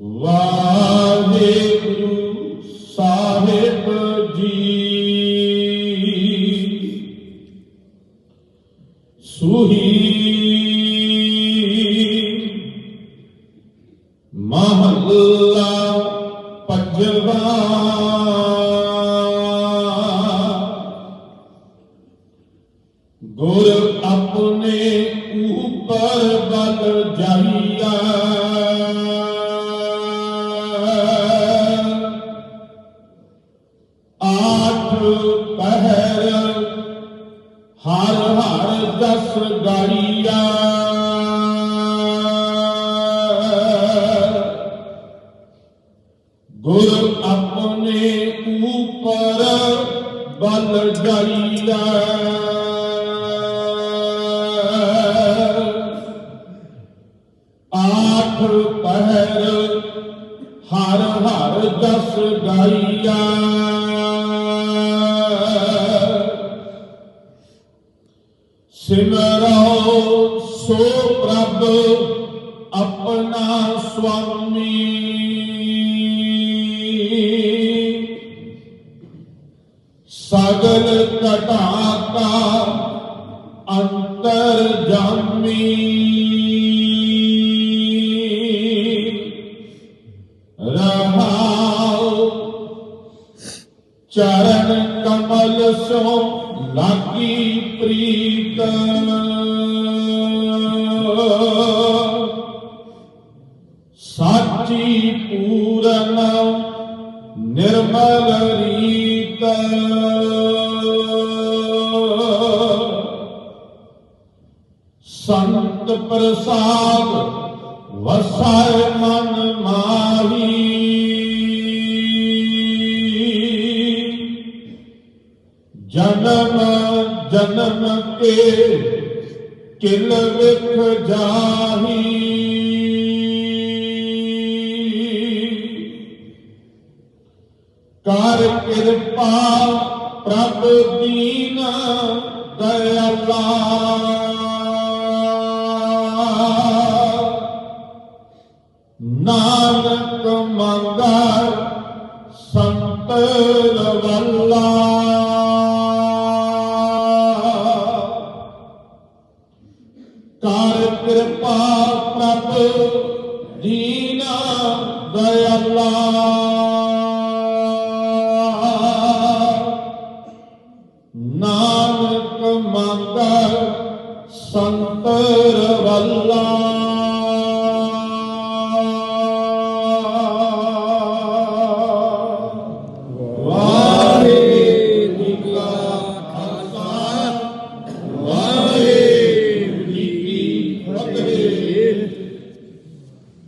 ਵਾਹਿਗੁਰੂ ਸਾਹਿਬ ਜੀ। ਸੁਹੀ ਮਹੱਲਾ ਪੰਜਵਾ। ਗੁਰ ਆਪਣੇ ਉਪਰ ਬਲ ਜਾਈਆ। ਹਰ ਹਰ ਦਸ ਗਾਈਆ। ਗੁਰ ਆਪਣੇ ਉਪਰ ਬਲ ਜਾਈਆ ਆਠ ਪਹਿਰ ਹਰ ਹਰ ਦਸ ਗਾਈਆ। ਸਿਮਰੋ ਸੋ ਪ੍ਰਭ ਆਪਣਾ ਸੁਆਮੀ। ਸਗਲ ਘਟਾ ਕਾ ਅੰਤਰ ਜਾਮੀ। ਚਰਨ ਕਮਲ ਸੋ ਲਾਗੀ ਪ੍ਰੀਤ ਸਾਚੀ ਪੂਰਨ ਨਿਰਮਲ ਰੀਤ। ਸੰਤ ਪ੍ਰਸਾਦ ਵਸਾਇ ਮਨ ਮਾਹੀ। ਜਨਮ ਜਨਮ ਕੇ ਕਿਲ ਵਿਖ ਜਾਹੀ। ਕਰ ਕਿਰਪਾ ਪ੍ਰਭ ਦੀਨ ਦਇਆਲਾ। ਨਾਨਕ ਮੰਗਾ ਸੰਤ ਲਵਲਾ ਕਿਰਪਾ ਪ੍ਰਭ ਦੀਨਾ ਦਇਆਲਾ। ਨਾਨਕ ਮੰਗਾ ਸੰਤ ਰਵਲਾ